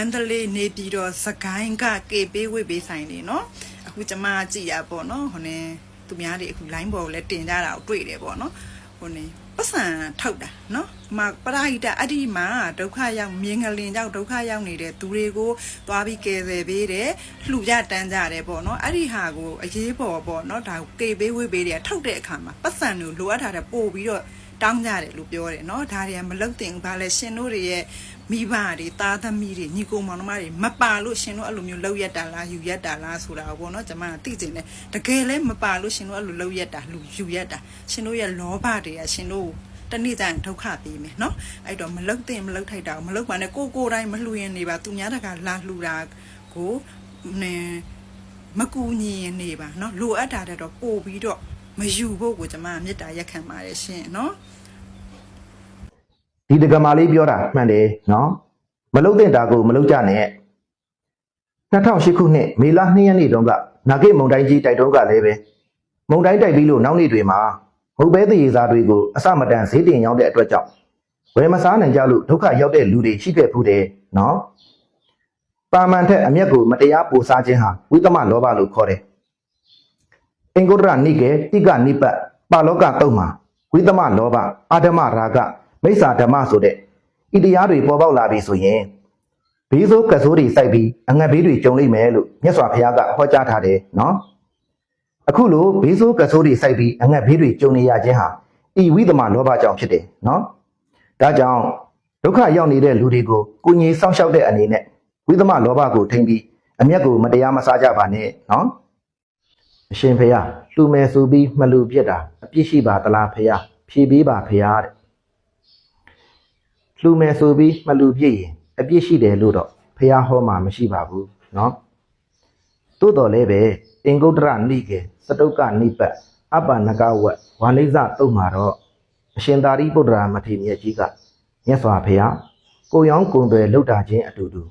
န္တလေးနေပြည်တော်စကိုင်းကကေပေးဝိပေးဆိုင်နေเนาะအခုကျမကြည့်ရပေါ့เนาะဟိုနေသူများတွေအခု line ပေါ်ကိုလည်းတင်ကြတာကိုတွေ့တယ်ပေါ့เนาะဟိုနေပတ်စံထောက်တာเนาะမပရိဟိတအဲ့ဒီမှာဒုက္ခရောက်မြင်းငလင်ကြောက်ဒုက္ခရောက်နေတဲ့သူတွေကိုသွားပြီးကယ်ဆယ်ပေးတယ်လှူကြတန်းကြတယ်ပေါ့เนาะအဲ့ဒီဟာကိုအရေးပေါ်ပေါ့เนาะဒါကိုကေပေးဝိပေးတွေကထုတ်တဲ့အခါမှာပတ်စံကိုလိုအပ်တာတဲ့ပို့ပြီးတော့ တောင်းကြတယ်လို့ပြောတယ်เนาะဒါတွေကမလုတ်တင်ဘူးဘာလဲရှင်တို့တွေရဲ့မိဘတွေသားသမီးတွေညီကိုမောင်နှမတွေမပါလို့ရှင်တို့အဲ့လိုမျိုးလှုပ်ရက်တာလားယူရက်တာလားဆိုတာပေါ့เนาะကျွန်မကသိကျင်တယ်တကယ်လဲမပါလို့ရှင်တို့အဲ့လိုလှုပ်ရက်တာလူယူရက်တာရှင်တို့ရဲ့လောဘတွေကရှင်တို့တနေ့တိုင်းဒုက္ခပေးမယ်เนาะအဲ့တော့မလုတ်တင်မလုတ်ထိုက်တာကိုမလုတ်ပါနဲ့ကိုကိုတိုင်းမလှူရင်နေပါသူများတကလာလှူတာကိုနည်းမကူညီရင်နေပါเนาะလိုအပ်တာတဲ့တော့ပို့ပြီးတော့ မယူဖို့ကိုကျွန်မမေတ္တာရက်ခံပါတယ်ရှင်နော်ဒီဒကမာလေးပြောတာမှန်တယ်နော်မလုတ်တဲ့တာကိုမလုတ်ကြနဲ့2008ခုနှစ်မေလ2ရက်နေ့တုန်းကနာဂိတ်မုံတိုင်းကြီးတိုက်တုန်းကလည်းပဲမုံတိုင်းတိုက်ပြီးလို့နောက်နေ့တွေမှာမုတ်ပဲတရေစားတွေကိုအစမတန်ဈေးတင်ရောက်တဲ့အတွက်ကြောင့်ဝယ်မစားနိုင်ကြလို့ဒုက္ခရောက်တဲ့လူတွေရှိခဲ့ဖူးတယ်နော်ပါမန်ထက်အမျက်ကိုမတရားပိုစားခြင်းဟာဝိသမလောဘလို့ခေါ်တယ် အင်္ဂုတ္တရနိကေတိကနိပတ်ပါလောကတုံးမှာဝိသမလောဘအာဓမရာဂမိစ္ဆာဓမ္မဆိုတဲ့ဤတရားတွေပေါ်ပေါက်လာပြီဆိုရင်ဘေးဆိုးကဆိုးတွေစိုက်ပြီးအငတ်ဘေးတွေကြုံလိမ့်မယ်လို့မြတ်စွာဘုရားကဟောကြားထားတယ်နော်အခုလိုဘေးဆိုးကဆိုးတွေစိုက်ပြီးအငတ်ဘေးတွေကြုံနေရခြင်းဟာဤဝိသမလောဘကြောင့်ဖြစ်တယ်နော်ဒါကြောင့်ဒုက္ခရောက်နေတဲ့လူတွေကိုကိုငြိစောင့်ရှောက်တဲ့အနေနဲ့ဝိသမလောဘကိုထိမ့်ပြီးအမျက်ကိုမတရားမစားကြပါနဲ့နော် အရှင်ဖေယလှူမယ်ဆိုပြီးမလှူပြစ်တာအပြစ်ရှိပါသလားဖေယဖြေပေးပါဖေယတဲ့ လှူမယ်ဆိုပြီးမလှူပြည့်ရင်အပြစ်ရှိတယ်လို့တော့ဖះဟောမှာမရှိပါဘူးเนาะသို့တော်လည်းပဲအင်္ဂုတ္တရနိကေစတုတ်ကနိပတ်အပ္ပနကဝတ်ဝါနိဇတုတ်မှာတော့အရှင်သာရိပုတ္တရာမထေရမြတ်ကြီးကမြတ်စွာဘုရားကိုရောင်းကုံတွေလှုပ်တာချင်းအတူတူ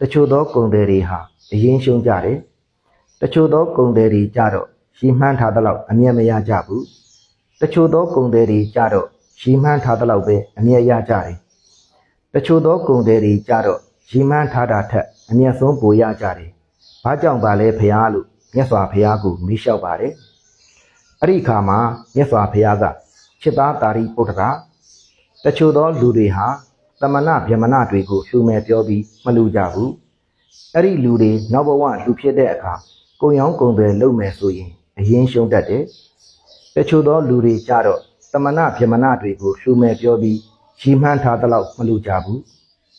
တချို့သောကုံတွေတွေဟာအရင်ရှုံးကြတယ် တချို့သောကုံတွေတွေကြတော့ရှီမှန်းထားသလောက်အမြတ်မရကြဘူးတချို့သောကုံတွေတွေကြတော့ရှီမှန်းထားသလောက်ပဲအမြတ်ရကြတယ်တချို့သောကုံတွေတွေကြတော့ရီမန်းထားတာထက်အမျက်ဆုံးပိုရကြတယ်။ဘာကြောင့်ပါလဲဖះလို့မြတ်စွာဘုရားကိုမေးလျှောက်ပါတယ်။အဲ့ဒီအခါမှာမြတ်စွာဘုရားကจิตသားတာရိပုတ္တရာတချို့သောလူတွေဟာတမနာဗျမနာတွေကိုလှူမဲ့ပြောပြီးမလူကြဘူး။အဲ့ဒီလူတွေနောက်ဘဝလူဖြစ်တဲ့အခါ ကုံရောင်းကုံတွေလုပ်မယ်ဆိုရင်အရင်ရှုံးတတ်တယ်။တချို့သောလူတွေကြတော့တမနာဗျမနာတွေကိုလှူမဲ့ပြောပြီးရီမှန်းထားသလောက်မလူကြဘူး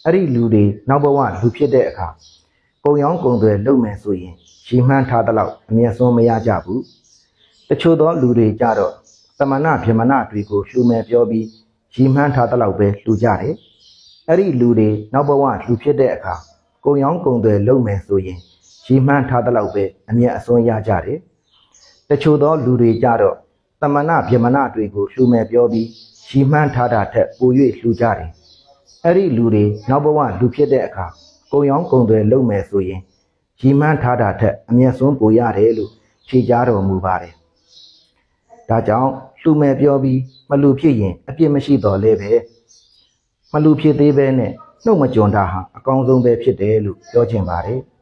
အဲ့ဒီလူတွေနောက်ဘဝလူဖြစ်တဲ့အခါကုံရောင်းကုံတွေလုပ်မယ်ဆိုရင်ရီမှန်းထားသလောက်အမျက်ဆုံးမရကြဘူးတချို့သောလူတွေကြတော့တမနာဗျမနာတွေကိုလှူမဲ့ပြောပြီးရီမှန်းထားသလောက်ပဲလှူကြတယ်အဲ့ဒီလူတွေနောက်ဘဝလူဖြစ်တဲ့အခါကုံရောင်းကုံတွေလုပ်မယ်ဆိုရင် ရီမှန်းထားသလောက်ပဲအမျက်အစွန်းရကြတယ်တချို့သောလူတွေကြတော့တမနာဗျမနာတွေကိုလှူမဲ့ပြောပြီးရီမှန်းထားတာထက်ပို၍လှူကြတယ်။အဲ့ဒီလူတွေနောက်ဘဝလူဖြစ်တဲ့အခါကုံရောင်းကုံတွေလုပ်မယ်ဆိုရင်ရီမှန်းထားတာထက်အမျက်ဆုံးပိုရတယ်လို့ဖြေကြားတော်မူပါတယ်။ဒါကြောင့်လှူမဲ့ပြောပြီးမလှူဖြစ်ရင်အပြစ်မရှိတော့လဲပဲမလှူဖြစ်သေးပဲနဲ့နှုတ်မကြွန်တာဟာအကောင်းဆုံးပဲဖြစ်တယ်လို့ပြောချင်ပါတယ်။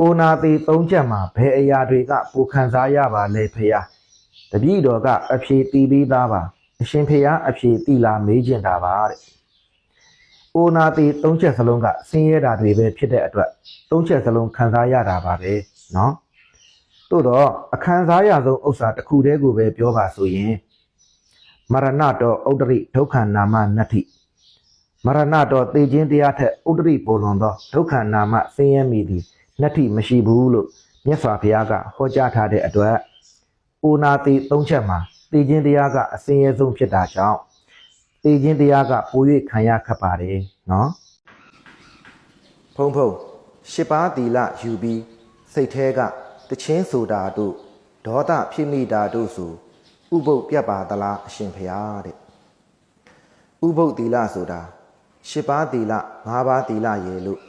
အိုနာသေးသုံးချက်မှာဘယ်အရာတွေကပူခံစားရပါလဲဖေယတပည့်တော်ကအဖြေတီးပြီးသားပါအရှင်ဖေယအဖြေတီလာမေးကျင်တာပါတဲ့အိုနာသေးသုံးချက်စလုံးကဆင်းရဲတာတွေပဲဖြစ်တဲ့အတွက်သုံးချက်စလုံးခံစားရတာပါပဲเนาะသို့တော့အခန်းစားရဆုံးဥစ္စာတစ်ခုတည်းကိုပဲပြောပါဆိုရင်မရဏတောဥဒ္ဒရိဒုက္ခနာမနတ္ထိမရဏတောသေခြင်းတရားထက်ဥဒ္ဒရိပိုလွန်သောဒုက္ခနာမဆင်းရဲမိသည် လက်ထိမရှိဘူးလို့မြတ်စွာဘုရားကဟောကြားထားတဲ့အတွက်အိုနာတိသုံးချက်မှာတည်ခြင်းတရားကအစင်းရဲဆုံးဖြစ်တာကြောင့်တည်ခြင်းတရားကပို၍ခံရခက်ပါတယ်နော်ဖုံဖုံရှစ်ပါးတီလယူပြီးစိတ်แท้ကတချင်းဆိုတာတို့ဒေါသဖြစ်မိတာတို့ဆိုဥပုပ်ပြတ်ပါသလားအရှင်ဘုရားတဲ့ဥပုပ်တီလဆိုတာရှစ်ပါးတီလငါးပါးတီလရေလို့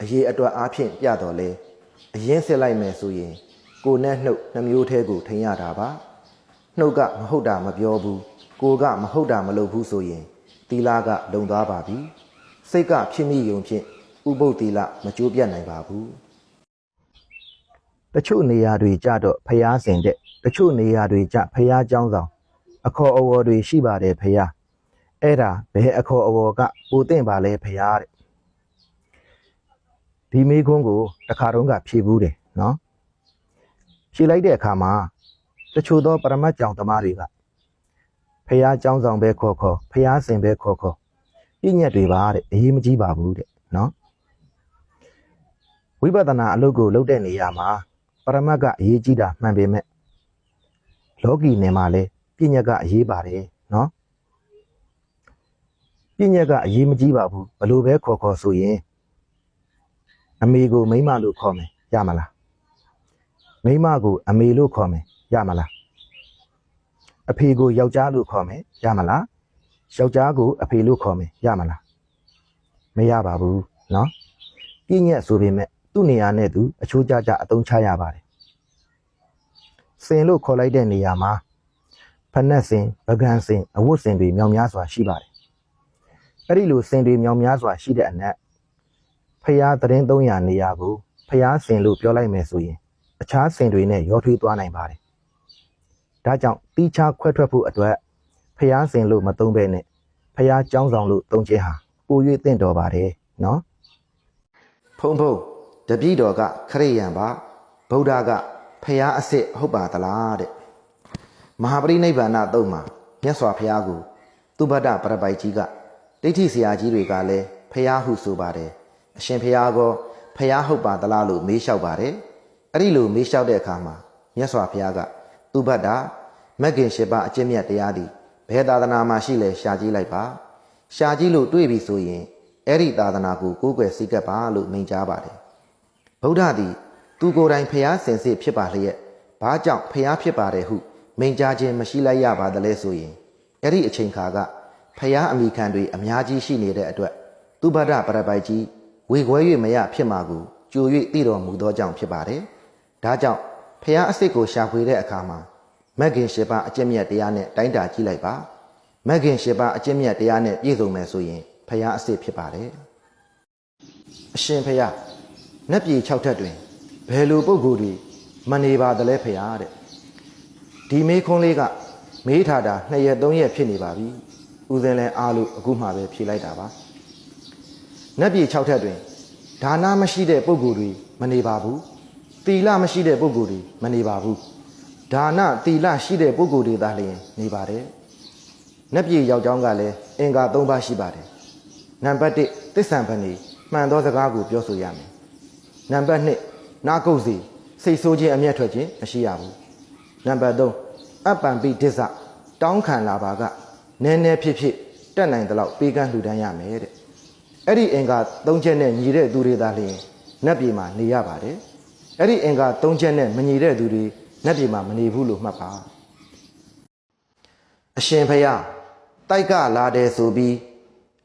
အရေးအတွက်အားဖြင့်ပြတော့လေအရင်စစ်လိုက်မယ်ဆိုရင်ကိုနဲ့နှုတ်နှမျိုးသေးကိုထိန်ရတာပါနှုတ်ကမဟုတ်တာမပြောဘူးကိုကမဟုတ်တာမလုပ်ဘူးဆိုရင်တီလာကလုံသွားပါပြီစိတ်ကဖြစ်မိယုံဖြင့် ဥပုပ်သီလမကျိုးပြတ်နိုင်ပါဘူးတချို့နေရာတွေကြတော့ဖျားစင်တဲ့တချို့နေရာတွေကြဖျားเจ้าဆောင်အခေါ်အဝေါ်တွေရှိပါတယ်ဖျားအဲ့ဒါဘယ်အခေါ်အဝေါ်ကပူတင့်ပါလဲဖျားတဲ့ ဒီမေခွန်းကိုတစ်ခါတုန်းကဖြေဘူးတယ်နော်ဖြေလိုက်တဲ့အခါမှာတချို့သောပရမတ်ကြောင်သမားတွေကဖျားเจ้าဆောင်ပဲခေါ်ခေါ်ဖျားစင်ပဲခေါ်ခေါ်ပြည့်ညက်တွေပါတဲ့အရေးမကြီးပါဘူးတဲ့နော်ဝိပဿနာအလုပ်ကိုလုပ်တဲ့နေရာမှာပရမတ်ကအရေးကြီးတာမှန်ပေမဲ့လောကီနယ်မှာလည်းပြည့်ညက်ကအရေးပါတယ်နော်ပြည့်ညက်ကအရေးမကြီးပါဘူးဘလို့ပဲခေါ်ခေါ်ဆိုရင် အမေကိုမိန်းမလို့ခေါ်မယ်ရမလားမိန်းမကိုအမေလို့ခေါ်မယ်ရမလားအဖေကိုယောက်ျားလို့ခေါ်မယ်ရမလားယောက်ျားကိုအဖေလို့ခေါ်မယ်ရမလားမရပါဘူးเนาะပြည့်ညက်ဆိုပေမဲ့သူ့နေရာနဲ့သူအချိုးကျကျအသုံးချရပါတယ်စင်လို့ခေါ်လိုက်တဲ့နေရာမှာဖက်နက်စင်ပကံစင်အဝတ်စင်တွေမြောင်များစွာရှိပါတယ်အဲ့ဒီလိုစင်တွေမြောင်များစွာရှိတဲ့အနက် ဖျားသတင်း300နေရာကိုဖျားစင်လို့ပြောလိုက်မယ်ဆိုရင်အခြားစင်တွေနဲ့ရောထွေးသွားနိုင်ပါတယ်ဒါကြောင့်တီးခြားခွဲထွက်ဖို့အတွက်ဖျားစင်လို့မသုံးဘဲနဲ့ဖျားကြောင်းဆောင်လို့သုံးခြင်းဟာပို၍တင့်တော်ပါတယ်နော်ဖုံဖုံတပည့်တော်ကခရိယံပါဗုဒ္ဓကဖျားအစ်စ်ဟုတ်ပါသလားတဲ့မဟာပရိနိဗ္ဗာန်တုံးမှာမြတ်စွာဘုရားကိုသူဘဒ္ဒပရပိုက်ကြီးကဒိဋ္ဌိဆရာကြီးတွေကလည်းဖျားဟုဆိုပါတယ် အရှင်ဘုရားကောဖျားဟုတ်ပါသလားလို့မေးလျှောက်ပါတယ်အဲ့ဒီလိုမေးလျှောက်တဲ့အခါမှာမြတ်စွာဘုရားကသူဘဒ္ဒမဂ္ဂင်၈ပါးအကျင့်မြတ်တရားသည်ဘယ်သာသနာမှာရှိလဲရှာကြည့်လိုက်ပါရှာကြည့်လို့တွေ့ပြီဆိုရင်အဲ့ဒီသာသနာကိုကိုးကွယ်စိတ်ကပ်ပါလို့မိန့်ကြားပါတယ်ဗုဒ္ဓသည်သူကိုယ်တိုင်ဖျားစင်စစ်ဖြစ်ပါလျက်ဘာကြောင့်ဖျားဖြစ်ပါတယ်ဟုမိန့်ကြားခြင်းမရှိလိုက်ရပါသလဲဆိုရင်အဲ့ဒီအချိန်ခါကဖျားအမိခံတွေအများကြီးရှိနေတဲ့အတွက်သူဘဒ္ဒပရပိုက်ကြီး ဝေခွဲ၍မရဖြစ်မှာကိုကြို၍သိတော်မူသောကြောင့်ဖြစ်ပါတယ်ဒါကြောင့်ဖျားအစ်စ်ကိုရှာဖွေတဲ့အခါမှာမဂ္ဂင်၈ပါးအကျင့်မြတ်တရားနဲ့တိုင်းတာကြည့်လိုက်ပါမဂ္ဂင်၈ပါးအကျင့်မြတ်တရားနဲ့ပြည့်စုံမယ်ဆိုရင်ဖျားအစ်စ်ဖြစ်ပါတယ်အရှင်ဖျားနတ်ပြည်၆ထပ်တွင်ဘယ်လိုပုံကိုယ်တွေမနေပါသလဲဖျားတဲ့ဒီမေးခွန်းလေးကမေးထားတာ2ရက်3ရက်ဖြစ်နေပါပြီဦးစင်းလဲအားလို့အခုမှပဲဖြေလိုက်တာပါ နတ်ပြည်၆ထပ်တွင်ဒါနမရှိတဲ့ပုံကိုယ်တွေမနေပါဘူးသီလမရှိတဲ့ပုံကိုယ်တွေမနေပါဘူးဒါနသီလရှိတဲ့ပုဂ္ဂိုလ်တွေသာလျှင်နေပါတယ်။နတ်ပြည်ရောက်ကြောင်းကလည်းအင်္ဂါ၃ပါးရှိပါတယ်။နံပါတ်1သစ္ဆံပဏီမှန်သောစကားကိုပြောဆိုရမယ်။နံပါတ်2နာကုတ်စီစိတ်ဆိုးခြင်းအမျက်ထွက်ခြင်းမရှိရဘူး။နံပါတ်3အပ္ပံပိဒစ္ဆတောင်းခံလာပါကနည်းနည်းဖြစ်ဖြစ်တက်နိုင်တဲ့လောက်ပေးကမ်းလှူဒန်းရမယ်တဲ့။ အဲ့ဒီအင်္ဂါ၃ချက်နဲ့ညီတဲ့သူတွေသာလျှင်နတ်ပြည်မှာနေရပါတယ်။အဲ့ဒီအင်္ဂါ၃ချက်နဲ့မညီတဲ့သူတွေနတ်ပြည်မှာမနေဘူးလို့မှတ်ပါအရှင်ဖယားတိုက်ကလာတယ်ဆိုပြီး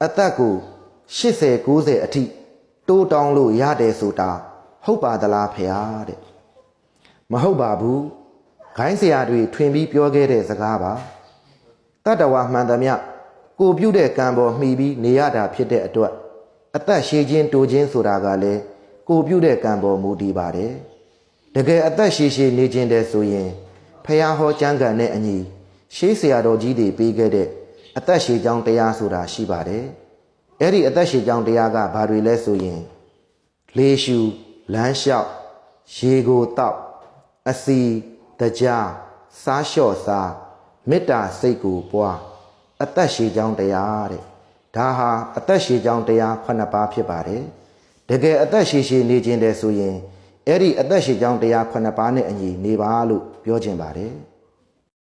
အသက်ကို80 90အထိတိုးတောင်းလို့ရတယ်ဆိုတာဟုတ်ပါသလားဖယားတဲ့မဟုတ်ပါဘူးဂိုင်းဆရာတွေထွင်ပြီးပြောခဲ့တဲ့စကားပါတတဝါမှန်သမျှကိုပြုတ်တဲ့ကံပေါ်မှီပြီးနေရတာဖြစ်တဲ့အတွက် အသက်ရှည်ခြင်းတိုးခြင်းဆိုတာကလည်းကိုပြုတ်တဲ့ကံပေါ်မူတည်ပါတယ်တကယ်အသက်ရှည်ရှည်နေခြင်းတဲ့ဆိုရင်ဖះဟောကျမ်းဂန်နဲ့အညီရှေးဆရာတော်ကြီးတွေပေးခဲ့တဲ့အသက်ရှည်ကြောင်းတရားဆိုတာရှိပါတယ်။အဲ့ဒီအသက်ရှည်ကြောင်းတရားကဘာတွေလဲဆိုရင်လေရှူလမ်းလျှောက်ရေကိုတောက်အစီတကြားစားလျှော့စားမေတ္တာစိတ်ကိုပွားအသက်ရှည်ကြောင်းတရားတဲ့ ဒါဟာအသက်ရှည်ကြောင်းတရားခုနှစ်ပါးဖြစ်ပါတယ်။တကယ်အသက်ရှည်ရှည်နေခြင်းတဲ့ဆိုရင်အဲ့ဒီအသက်ရှင်ကြောင်းတရားခုနှစ်ပါးနဲ့အညီနေပါလို့ပြောခြင်းပါတယ်။